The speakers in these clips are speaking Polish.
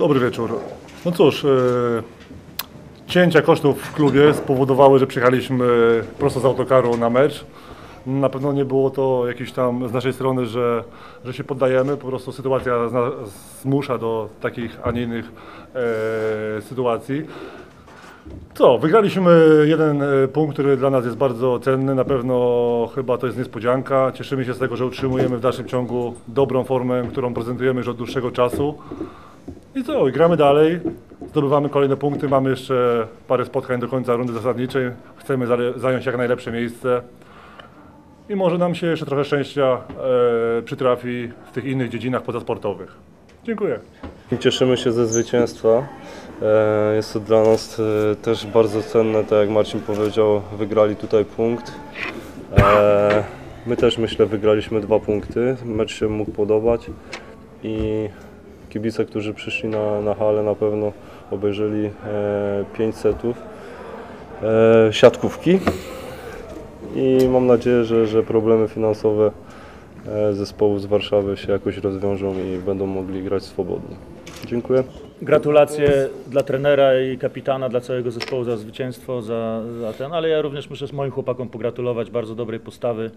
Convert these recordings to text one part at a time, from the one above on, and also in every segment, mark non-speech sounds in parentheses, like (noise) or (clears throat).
Dobry wieczór. No cóż, e, cięcia kosztów w klubie spowodowały, że przyjechaliśmy prosto z autokaru na mecz. Na pewno nie było to jakieś tam z naszej strony, że, że się poddajemy. Po prostu sytuacja zmusza do takich, a nie innych e, sytuacji. Co, wygraliśmy jeden e, punkt, który dla nas jest bardzo cenny. Na pewno chyba to jest niespodzianka. Cieszymy się z tego, że utrzymujemy w dalszym ciągu dobrą formę, którą prezentujemy już od dłuższego czasu. I co, gramy dalej, zdobywamy kolejne punkty, mamy jeszcze parę spotkań do końca rundy zasadniczej. Chcemy zająć jak najlepsze miejsce. I może nam się jeszcze trochę szczęścia e, przytrafi w tych innych dziedzinach pozasportowych. Dziękuję. Cieszymy się ze zwycięstwa. E, Jest to dla nas e, też bardzo cenne, tak jak Marcin powiedział, wygrali tutaj punkt. E, My też myślę wygraliśmy dwa punkty, mecz się mógł podobać i kibice, którzy przyszli na, na halę na pewno obejrzeli e, pięć setów e, siatkówki i mam nadzieję, że, że problemy finansowe e, zespołu z Warszawy się jakoś rozwiążą i będą mogli grać swobodnie. Dziękuję. Gratulacje dla trenera i kapitana, dla całego zespołu za zwycięstwo, za, za ten, ale ja również muszę z moim chłopakom pogratulować bardzo dobrej postawy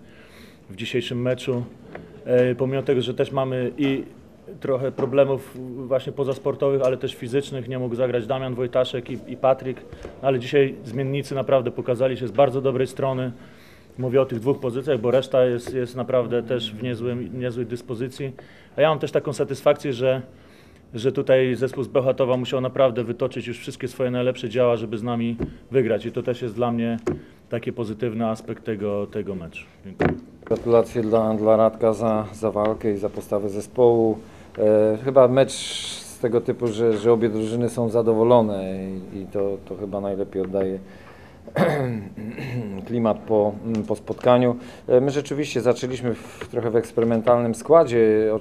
w dzisiejszym meczu. E, pomimo tego, że też mamy i trochę problemów właśnie pozasportowych, ale też fizycznych, nie mógł zagrać Damian Wojtaszek i, i Patryk, ale dzisiaj zmiennicy naprawdę pokazali się z bardzo dobrej strony. Mówię o tych dwóch pozycjach, bo reszta jest, jest naprawdę też w niezłym, niezłej dyspozycji. A ja mam też taką satysfakcję, że że tutaj zespół z Bełchatowa musiał naprawdę wytoczyć już wszystkie swoje najlepsze działa, żeby z nami wygrać. I to też jest dla mnie taki pozytywny aspekt tego, tego meczu. Dziękuję. Gratulacje dla, dla Radka za, za walkę i za postawę zespołu. E, chyba mecz z tego typu, że, że obie drużyny są zadowolone i, i to, to chyba najlepiej oddaje (clears throat) klimat po, po spotkaniu. E, My rzeczywiście zaczęliśmy w, trochę w eksperymentalnym składzie,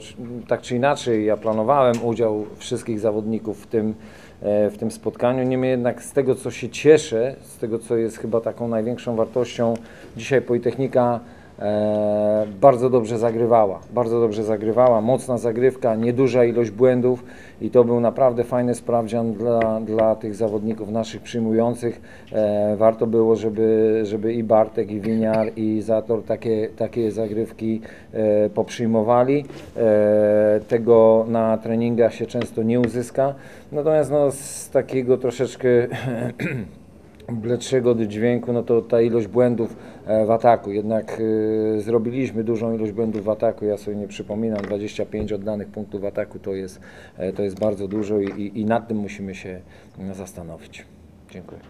tak czy inaczej. Ja planowałem udział wszystkich zawodników w tym, e, w tym spotkaniu. Niemniej jednak z tego, co się cieszę, z tego, co jest chyba taką największą wartością, dzisiaj Politechnika bardzo dobrze zagrywała. Bardzo dobrze zagrywała, mocna zagrywka, nieduża ilość błędów i to był naprawdę fajny sprawdzian dla, dla tych zawodników naszych przyjmujących. E, warto było, żeby, żeby i Bartek, i Winiar, i Zator takie, takie zagrywki e, poprzyjmowali. E, tego na treningach się często nie uzyska. Natomiast no, z takiego troszeczkę (clears throat) bledszego dźwięku, no to ta ilość błędów e, w ataku. Jednak e, zrobiliśmy dużą ilość błędów w ataku. Ja sobie nie przypominam, 25 oddanych punktów w ataku to jest, e, to jest bardzo dużo i, i, nad tym musimy się zastanowić. Dziękuję.